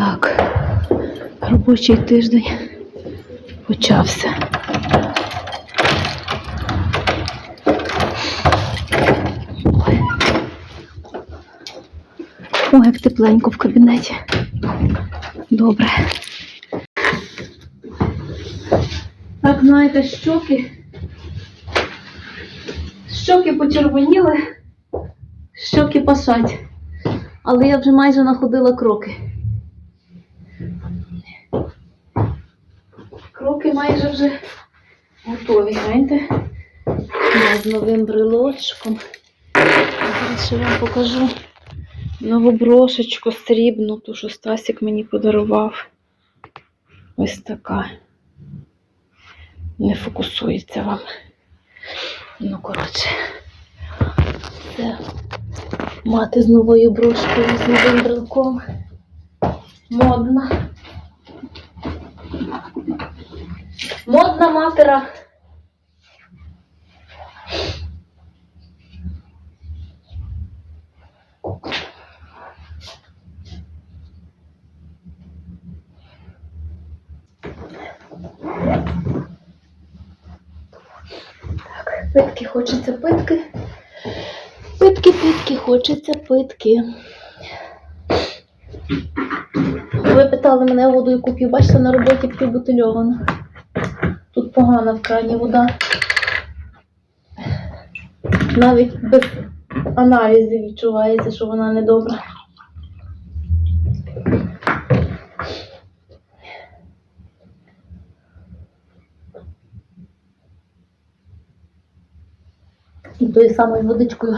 Так, робочий тиждень почався. Ой. Ой, як тепленько в кабінеті. Добре. Так, знаєте, щоки. Щоки почервоніли, щоки пашать. Але я вже майже находила кроки. Кроки майже вже готові? Я з новим брелочком. Зараз ще вам покажу нову брошечку срібну, ту, що Стасік мені подарував. Ось така. Не фокусується вам. Ну, коротше. Це мати з новою брошкою, з новим брелком. Модна. Модна матера. Питки хочеться питки. Питки, питки, хочеться питки. Ви питали мене воду, яку п'ю. Бачите, на роботі п'ю бутильовану. Погана в крані вода. Навіть без аналізів відчувається, що вона недобра. І тою самою водичкою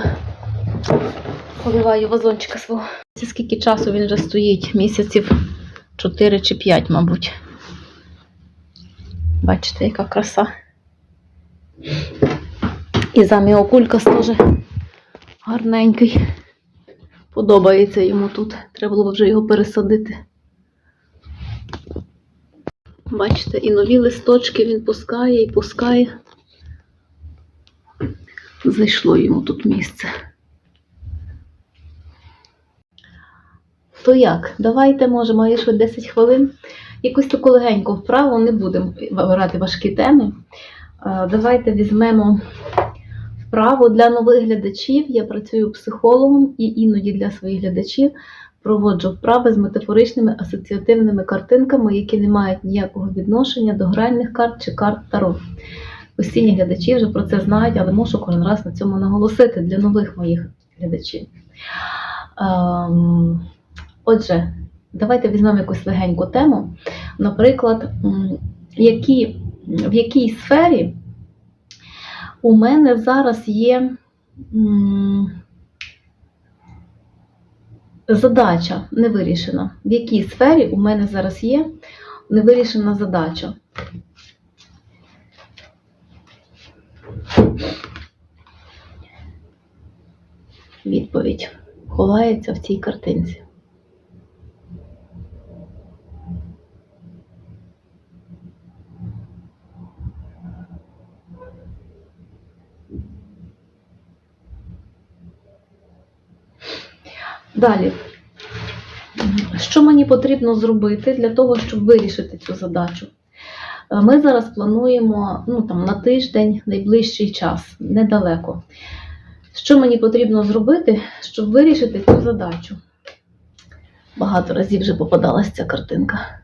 поливаю вазончика свого. Це скільки часу він вже стоїть? Місяців 4 чи 5, мабуть. Бачите, яка краса. І заміокулькас теж гарненький. Подобається йому тут. Треба було вже його пересадити. Бачите, і нові листочки він пускає і пускає. Зайшло йому тут місце. То як? Давайте, може, маєш ви 10 хвилин. Якусь таку легеньку вправу не будемо вибирати важкі теми. Е, Давайте візьмемо вправу для нових глядачів. Я працюю психологом і іноді для своїх глядачів проводжу вправи з метафоричними асоціативними картинками, які не мають ніякого відношення до гральних карт чи карт Таро. Постійні глядачі вже про це знають, але мушу кожен раз на цьому наголосити для нових моїх глядачів. Ем, Отже, давайте візьмемо якусь легеньку тему. Наприклад, які, в якій сфері у мене зараз є задача невирішена. В якій сфері у мене зараз є невирішена задача. Відповідь ховається в цій картинці. Далі. Що мені потрібно зробити для того, щоб вирішити цю задачу? Е, Ми зараз плануємо ну, там, на тиждень, найближчий час, недалеко. Що мені потрібно зробити, щоб вирішити цю задачу? Багато разів вже попадалася ця картинка.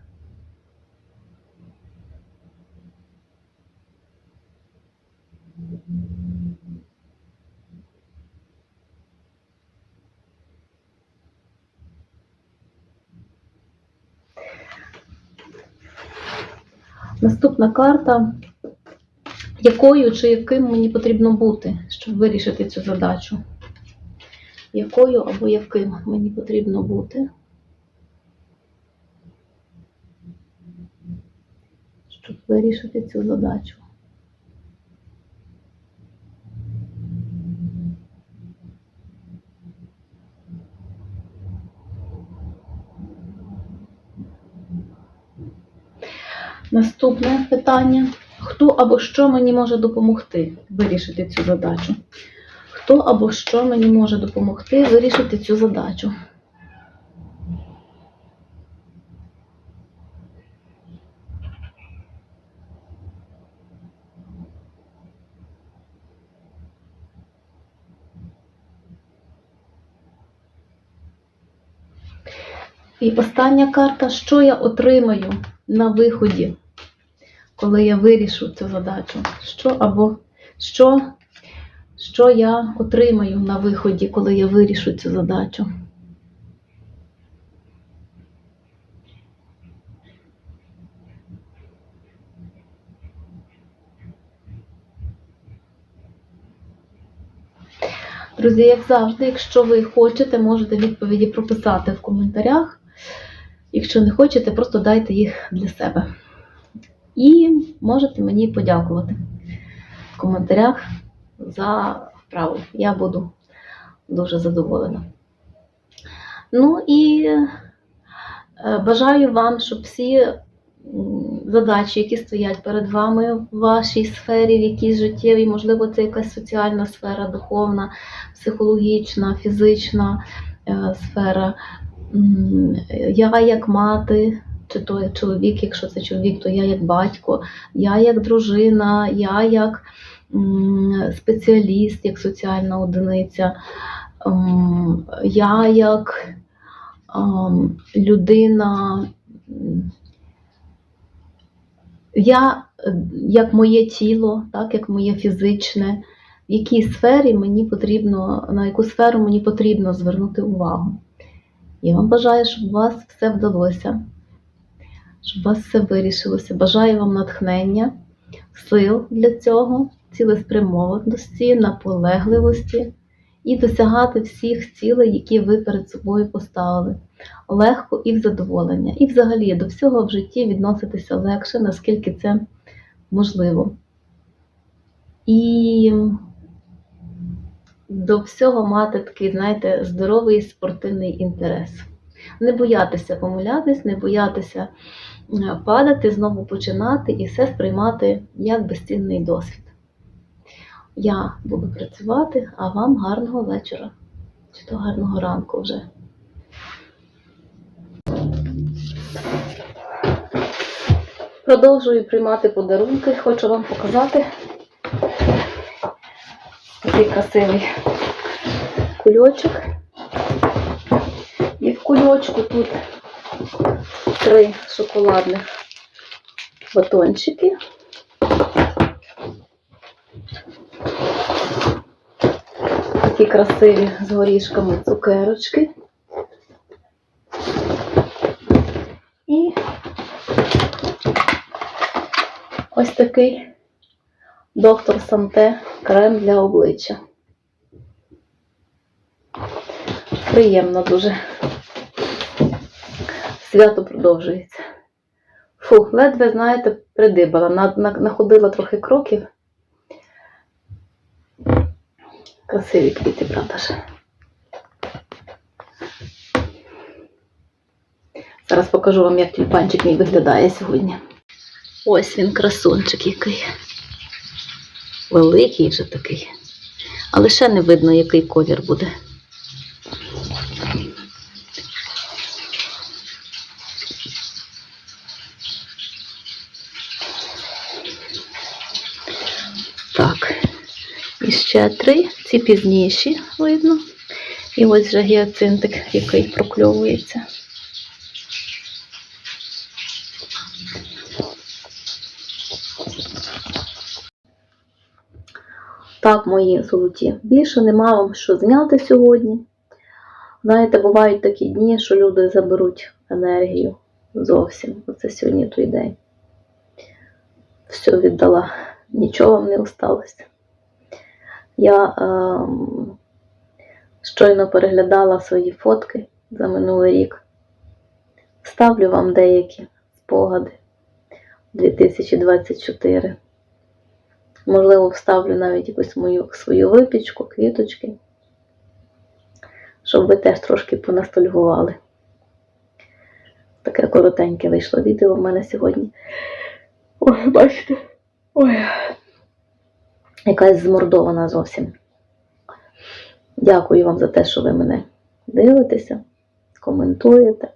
Наступна карта. Якою чи яким мені потрібно бути, щоб вирішити цю задачу? Якою або яким мені потрібно бути? Щоб вирішити цю задачу. Наступне питання. Хто або що мені може допомогти вирішити цю задачу? Хто або що мені може допомогти вирішити цю задачу? І остання карта, що я отримаю на виході, коли я вирішу цю задачу. Що або що, що я отримаю на виході, коли я вирішу цю задачу. Друзі, як завжди, якщо ви хочете, можете відповіді прописати в коментарях. Якщо не хочете, просто дайте їх для себе. І можете мені подякувати в коментарях за вправу. Я буду дуже задоволена. Ну і е, бажаю вам, щоб всі задачі, які стоять перед вами в вашій сфері, в якійсь життєвій, можливо, це якась соціальна сфера, духовна, психологічна, фізична е, сфера. Я як мати, чи то чоловік, якщо це чоловік, то я як батько, я як дружина, я як спеціаліст, як соціальна одиниця, я як людина. Я як моє тіло, так, як моє фізичне, в якій сфері мені потрібно, на яку сферу мені потрібно звернути увагу. Я вам бажаю, щоб у вас все вдалося, щоб у вас все вирішилося. Бажаю вам натхнення, сил для цього, цілеспрямованості, наполегливості і досягати всіх цілей, які ви перед собою поставили. Легко і в задоволення. І взагалі до всього в житті відноситися легше, наскільки це можливо. І до всього мати такий, знаєте, здоровий спортивний інтерес. Не боятися помилятись, не боятися е, падати, знову починати і все сприймати як безцінний досвід. Я буду працювати, а вам гарного вечора чи то гарного ранку вже. Продовжую приймати подарунки. Хочу вам показати такий красивий кульочок. І в кульочку тут три шоколадних батончики. Такі красиві з горішками цукерочки. І ось такий доктор Санте крем для обличчя. Приємно дуже. Свято продовжується. Фу, ледве, знаєте, придибала. На, на, находила трохи кроків. Красиві квіти, правда ж. Зараз покажу вам, як тюльпанчик мій виглядає сьогодні. Ось він, красунчик який. Великий вже такий. Але ще не видно, який колір буде. Так. І ще три. Ці пізніші видно. І ось вже гіацинтик, який прокльовується. Так, мої золоті, більше нема вам що зняти сьогодні. Знаєте, бувають такі дні, що люди заберуть енергію зовсім. Оце сьогодні той день. Все віддала, нічого вам не осталося. Я ем, щойно переглядала свої фотки за минулий рік. Ставлю вам деякі спогади 2024. Можливо, вставлю навіть якусь мою свою випічку, квіточки, щоб ви теж трошки понастальгували. Таке коротеньке вийшло відео в мене сьогодні. Ой, бачите. Ой. Якась змордована зовсім. Дякую вам за те, що ви мене дивитеся, коментуєте.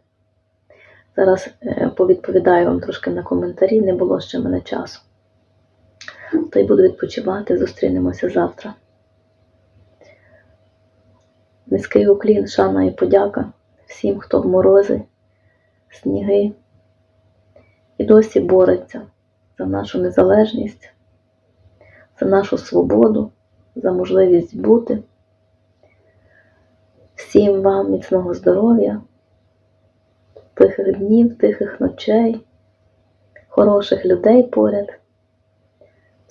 Зараз е, повідповідаю вам трошки на коментарі, не було ще в мене часу. Та й буду відпочивати, зустрінемося завтра. Низький уклін, шана і подяка всім, хто в морози сніги і досі бореться за нашу незалежність, за нашу свободу, за можливість бути. Всім вам міцного здоров'я, тихих днів, тихих ночей, хороших людей поряд.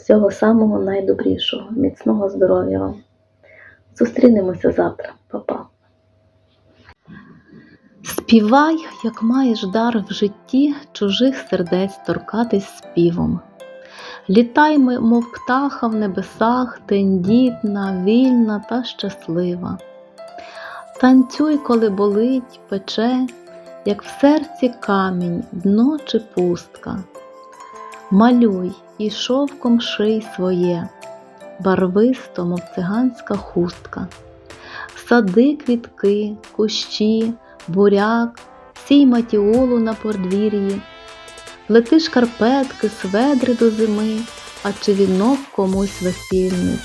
Всього самого найдобрішого, міцного здоров'я вам. Зустрінемося завтра, Па-па. Співай, як маєш дар в житті чужих сердець торкатись співом. Літай, мов птаха в небесах, тендітна, вільна та щаслива. Танцюй, коли болить, пече, як в серці камінь, дно чи пустка. Малюй і шовком ший своє, барвисто, мов циганська хустка. Сади квітки, кущі, буряк, сій матіолу на подвір'ї, плети шкарпетки, сведри до зими, а чи вінок комусь весільний.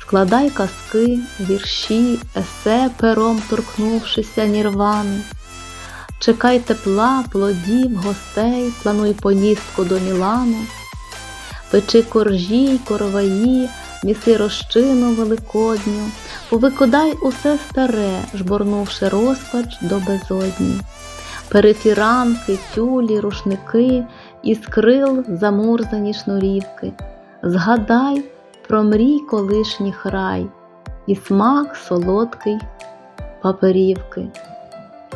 Складай казки, вірші, есе пером торкнувшися нірвани. Чекай тепла, плодів, гостей, плануй поїздку до Мілану, печи коржі, й короваї, міси розчину великодню, повикидай усе старе, жборнувши розпач до безодні. Перефіранки, тюлі, рушники, із крил замурзані шнурівки. Згадай про мрій колишній край і смак солодкий паперівки.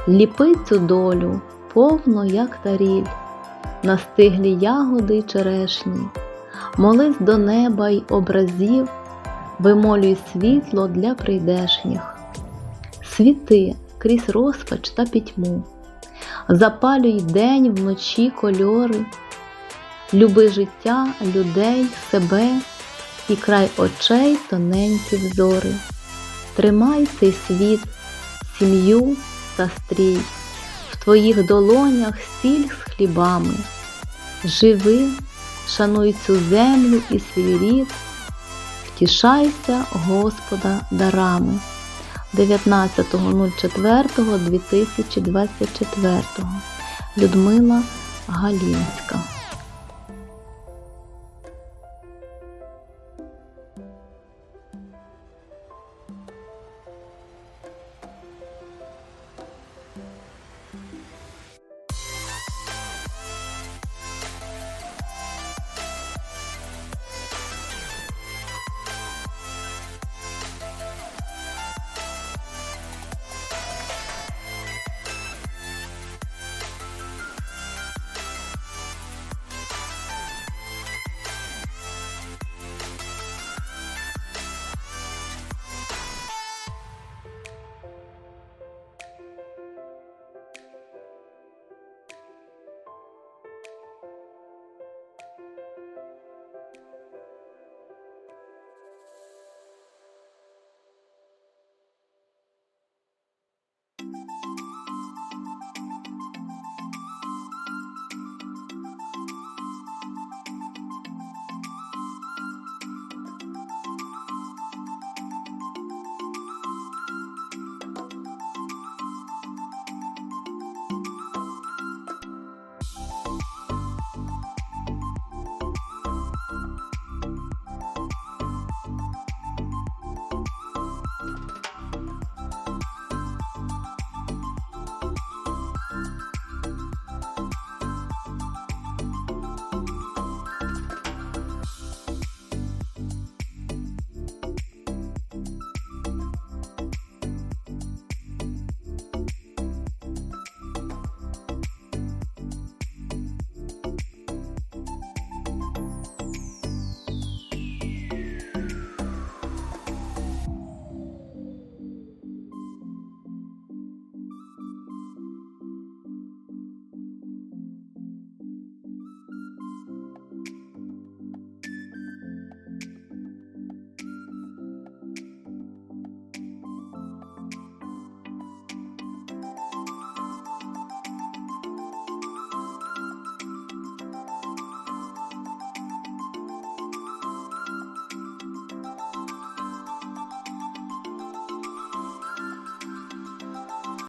Ліпи цю долю повно, як таріль, на стиглі ягоди й черешні, молись до неба й образів, вимолюй світло для прийдешніх. Світи крізь розпач та пітьму, запалюй день вночі кольори, люби життя, людей, себе і край очей тоненькі взори. Тримай цей світ, сім'ю стрій, в твоїх долонях сіль з хлібами. Живи, шануй цю землю і свій рід, втішайся Господа дарами. 19.04.2024 Людмила Галінська